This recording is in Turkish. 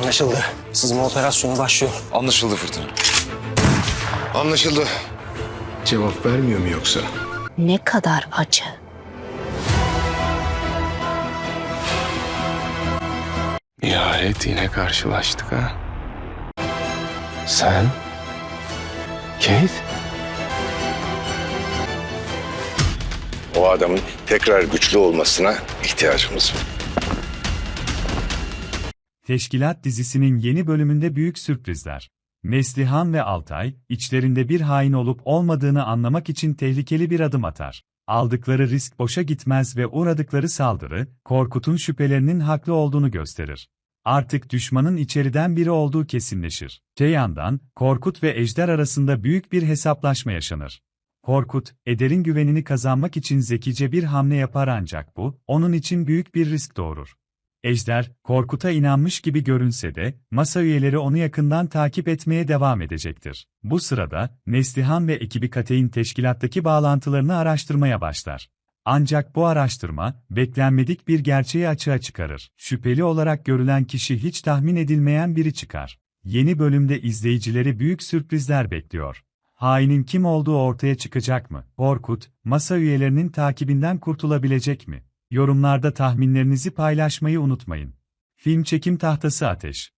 Anlaşıldı. Sızma operasyonu başlıyor. Anlaşıldı Fırtına. Anlaşıldı. Cevap vermiyor mu yoksa? Ne kadar acı. Nihayet yine karşılaştık ha. Sen? Kate? O adamın tekrar güçlü olmasına ihtiyacımız var. Teşkilat dizisinin yeni bölümünde büyük sürprizler. Neslihan ve Altay, içlerinde bir hain olup olmadığını anlamak için tehlikeli bir adım atar. Aldıkları risk boşa gitmez ve uğradıkları saldırı, Korkut'un şüphelerinin haklı olduğunu gösterir. Artık düşmanın içeriden biri olduğu kesinleşir. Te yandan, Korkut ve Ejder arasında büyük bir hesaplaşma yaşanır. Korkut, Eder'in güvenini kazanmak için zekice bir hamle yapar ancak bu, onun için büyük bir risk doğurur. Ejder, Korkut'a inanmış gibi görünse de, masa üyeleri onu yakından takip etmeye devam edecektir. Bu sırada, Neslihan ve ekibi Kate'in teşkilattaki bağlantılarını araştırmaya başlar. Ancak bu araştırma, beklenmedik bir gerçeği açığa çıkarır. Şüpheli olarak görülen kişi hiç tahmin edilmeyen biri çıkar. Yeni bölümde izleyicileri büyük sürprizler bekliyor. Hainin kim olduğu ortaya çıkacak mı? Korkut, masa üyelerinin takibinden kurtulabilecek mi? Yorumlarda tahminlerinizi paylaşmayı unutmayın. Film çekim tahtası ateş.